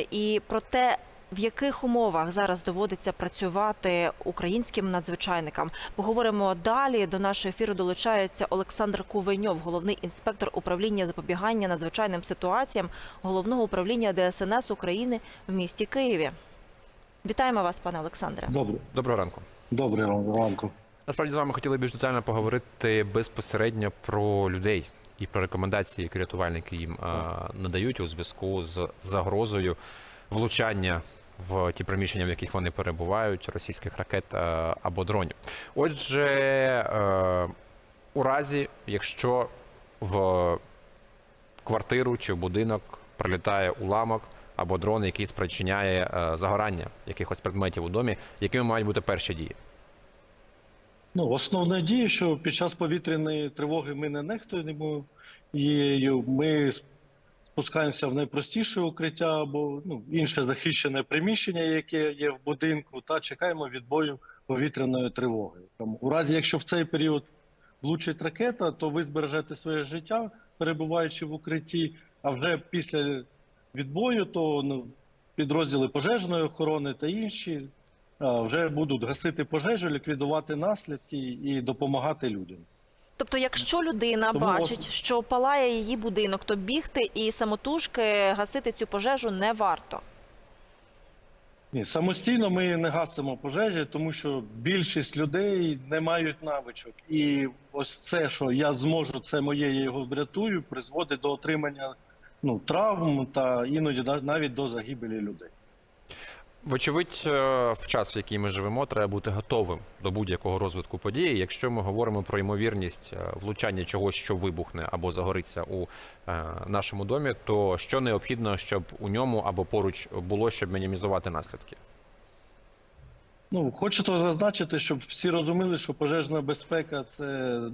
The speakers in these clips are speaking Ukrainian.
і про те, в яких умовах зараз доводиться працювати українським надзвичайникам. Поговоримо далі. До нашого ефіру долучається Олександр Кувеньов, головний інспектор управління запобігання надзвичайним ситуаціям головного управління ДСНС України в місті Києві. Вітаємо вас, пане Олександре. Добре, Доброго ранку. добре ранку. Насправді з вами хотіли більш детально поговорити безпосередньо про людей і про рекомендації, які рятувальники їм е, надають у зв'язку з загрозою влучання в ті приміщення, в яких вони перебувають, російських ракет е, або дронів. Отже, е, у разі, якщо в квартиру чи в будинок прилітає уламок або дрон, який спричиняє е, загорання якихось предметів у домі, якими мають бути перші дії? Ну, основна дія, що під час повітряної тривоги ми не нехтуємо її. Ми спускаємося в найпростіше укриття або ну, інше захищене приміщення, яке є в будинку, та чекаємо відбою повітряної тривоги. Там, у разі, якщо в цей період влучить ракета, то ви збережете своє життя, перебуваючи в укритті. А вже після відбою, то ну, підрозділи пожежної охорони та інші вже будуть гасити пожежу, ліквідувати наслідки і допомагати людям. Тобто, якщо людина Тому бачить, ос- що палає її будинок, то бігти і самотужки гасити цю пожежу не варто. Ні, самостійно ми не гасимо пожежі, тому що більшість людей не мають навичок. І ось це, що я зможу, це моє, я його врятую, призводить до отримання ну, травм та іноді навіть до загибелі людей. Вочевидь, е, в час, в який ми живемо, треба бути готовим до будь-якого розвитку події. Якщо ми говоримо про ймовірність е, влучання чогось, що вибухне або загориться у е, нашому домі, то що необхідно, щоб у ньому або поруч було, щоб мінімізувати наслідки? Ну, хочете зазначити, щоб всі розуміли, що пожежна безпека це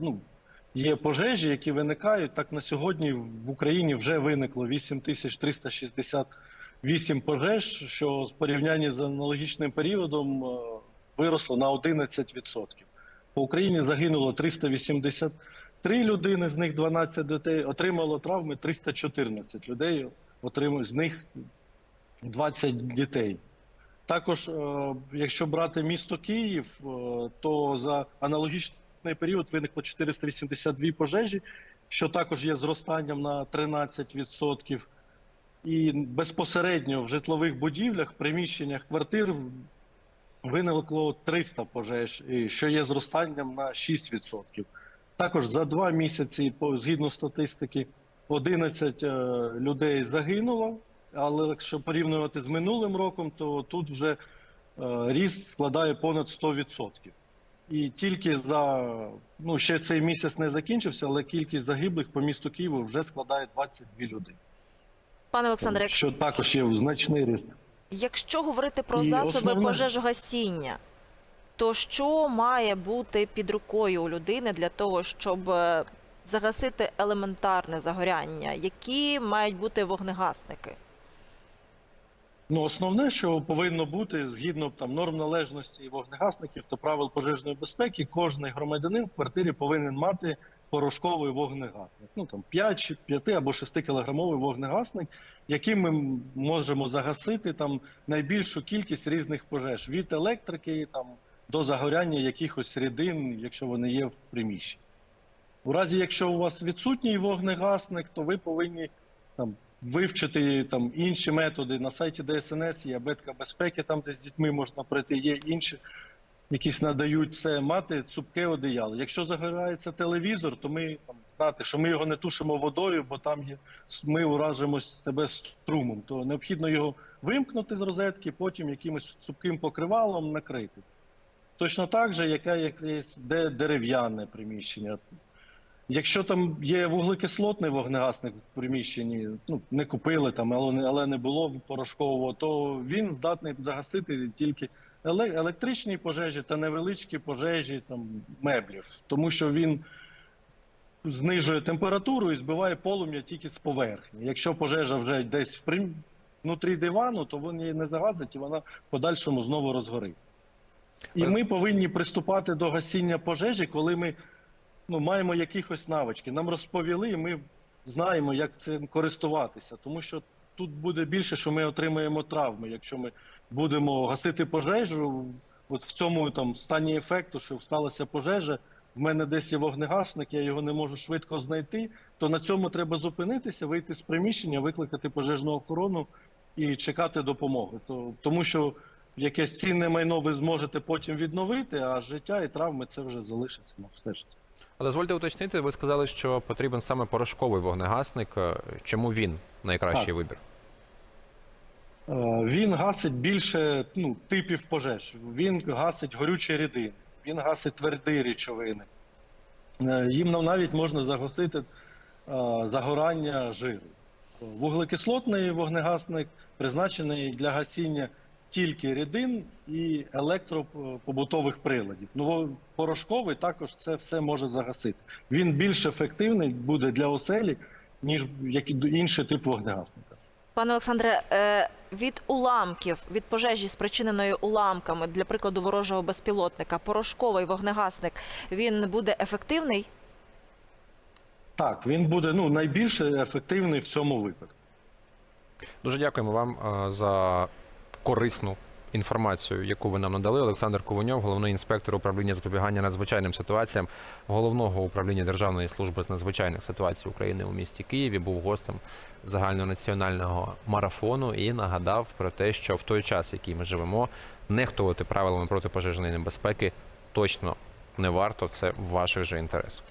ну, є пожежі, які виникають. Так на сьогодні в Україні вже виникло 8368 пожеж, що в порівнянні з аналогічним періодом е, виросло на 11%. По Україні загинуло 383 людини, з них 12 дітей, отримало травми 314 людей, отримали, з них 20 дітей. Також, е, якщо брати місто Київ, е, то за аналогічний період виникло 482 пожежі, що також є зростанням на 13%. І безпосередньо в житлових будівлях, приміщеннях квартир виникло 300 пожеж, що є зростанням на 6%. Також за два місяці, згідно статистики, 11 е, людей загинуло. Але якщо порівнювати з минулим роком, то тут вже е, ріст складає понад 100%. І тільки за ну ще цей місяць не закінчився, але кількість загиблих по місту Києву вже складає 22 людини. Пане Олександре, Що також є значний ріст. Якщо говорити про І засоби основне- пожежогасіння, то що має бути під рукою у людини для того, щоб е, загасити елементарне загоряння? Які мають бути вогнегасники? Ну, основне, що повинно бути згідно там норм належності вогнегасників та правил пожежної безпеки, кожен громадянин в квартирі повинен мати порошковий вогнегасник. Ну там 5, чи 5 або 6 кілограмовий вогнегасник, яким ми можемо загасити там найбільшу кількість різних пожеж від електрики там до загоряння якихось рідин, якщо вони є в приміщенні. У разі, якщо у вас відсутній вогнегасник, то ви повинні там вивчити там інші методи на сайті ДСНС, є абетка безпеки, там де з дітьми можна пройти, є інші, якісь надають це, мати цупке одеяло. Якщо загорається телевізор, то ми там знати, що ми його не тушимо водою, бо там є ми уражимо себе струмом. То необхідно його вимкнути з розетки, потім якимось цупким покривалом накрити. Точно так же, яке якесь де дерев'яне приміщення. Якщо там є вуглекислотний вогнегасник в приміщенні, ну не купили там, але не, було порошкового, то він здатний загасити тільки електричні пожежі та невеличкі пожежі там меблів, тому що він знижує температуру і збиває полум'я тільки з поверхні. Якщо пожежа вже десь в внутрі дивану, то він її не загасить і вона в подальшому знову розгорить. І ми повинні приступати до гасіння пожежі, коли ми ну, маємо якихось навички. Нам розповіли, і ми знаємо, як цим користуватися. Тому що тут буде більше, що ми отримаємо травми, якщо ми будемо гасити пожежу. От в цьому там стані ефекту, що сталася пожежа. В мене десь є вогнегасник, я його не можу швидко знайти. То на цьому треба зупинитися, вийти з приміщення, викликати пожежну охорону і чекати допомоги. То тому, що якесь цінне майно ви зможете потім відновити, а життя і травми це вже залишиться на все життя. А дозвольте уточнити, ви сказали, що потрібен саме порошковий вогнегасник. Е, Чому він найкращий Так. вибір? Е, Він гасить більше ну, типів пожеж. Він гасить горючі рідини, він гасить тверді речовини. Е, Їм навіть можна загасити загорання жиру. Вуглекислотний вогнегасник призначений для гасіння тільки рідин і електропобутових приладів. Ну, порошковий також це все може загасити. Він більш ефективний буде для оселі, ніж інший тип вогнегасника. Пане Олександре, е, від уламків, від пожежі, спричиненої уламками, для прикладу ворожого безпілотника, порошковий вогнегасник, він буде ефективний? Так, він буде ну, найбільш ефективний в цьому випадку. Дуже дякуємо вам е, за корисну інформацію, яку ви нам надали. Олександр Ковеньов, головний інспектор управління запобігання надзвичайним ситуаціям головного управління Державної служби з надзвичайних ситуацій України у місті Києві, був гостем загальнонаціонального марафону і нагадав про те, що в той час, який ми живемо, нехтувати правилами протипожежної небезпеки точно не варто. Це в ваших же інтересах.